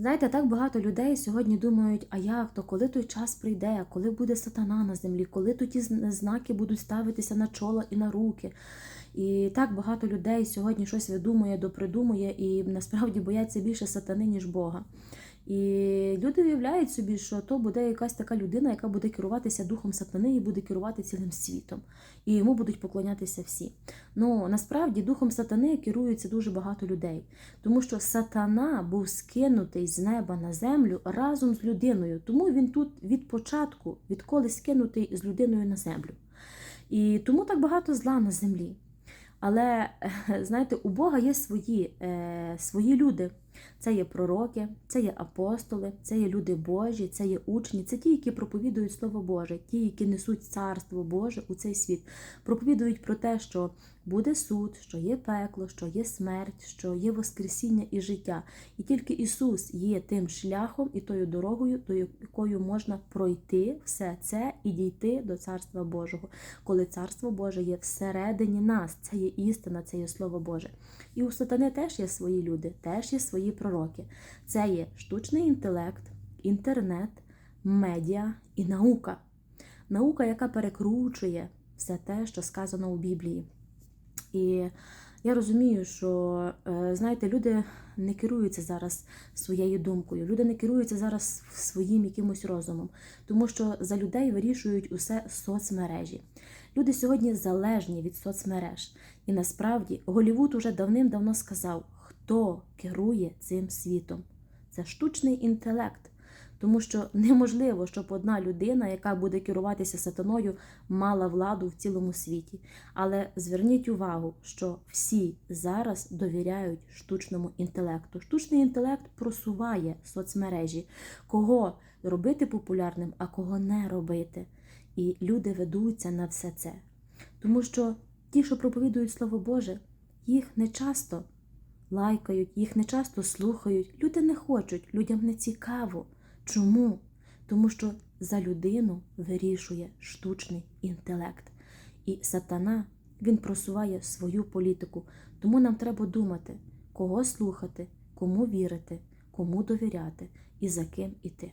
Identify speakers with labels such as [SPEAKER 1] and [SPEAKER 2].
[SPEAKER 1] Знаєте, так багато людей сьогодні думають, а як то, коли той час прийде, коли буде сатана на землі, коли то ті знаки будуть ставитися на чоло і на руки. І так багато людей сьогодні щось видумує, допридумує і насправді бояться більше сатани, ніж Бога. І люди уявляють собі, що то буде якась така людина, яка буде керуватися духом сатани і буде керувати цілим світом. І йому будуть поклонятися всі. Ну насправді духом сатани керується дуже багато людей. Тому що сатана був скинутий з неба на землю разом з людиною. Тому він тут від початку, відколи скинутий з людиною на землю. І тому так багато зла на землі. Але знаєте, у Бога є свої, е, свої люди. Це є пророки, це є апостоли, це є люди Божі, це є учні, це ті, які проповідують Слово Боже, ті, які несуть царство Боже у цей світ, проповідують про те, що буде суд, що є пекло, що є смерть, що є Воскресіння і життя. І тільки Ісус є тим шляхом і тою дорогою, до якою можна пройти все це і дійти до Царства Божого, коли Царство Боже є всередині нас. Це є істина, це є Слово Боже. І у сатани теж є свої люди, теж є свої пророки. Це є штучний інтелект, інтернет, медіа і наука. Наука, яка перекручує все те, що сказано у Біблії. І я розумію, що е, знаєте, люди не керуються зараз своєю думкою, люди не керуються зараз своїм якимось розумом, тому що за людей вирішують усе соцмережі. Люди сьогодні залежні від соцмереж. І насправді Голівуд уже давним-давно сказав, хто керує цим світом. Це штучний інтелект. Тому що неможливо, щоб одна людина, яка буде керуватися сатаною, мала владу в цілому світі. Але зверніть увагу, що всі зараз довіряють штучному інтелекту. Штучний інтелект просуває соцмережі, кого робити популярним, а кого не робити. І люди ведуться на все це. Тому що ті, що проповідують Слово Боже, їх не часто лайкають, їх не часто слухають. Люди не хочуть, людям не цікаво. Чому? Тому що за людину вирішує штучний інтелект. І сатана він просуває свою політику. Тому нам треба думати, кого слухати, кому вірити, кому довіряти і за ким іти.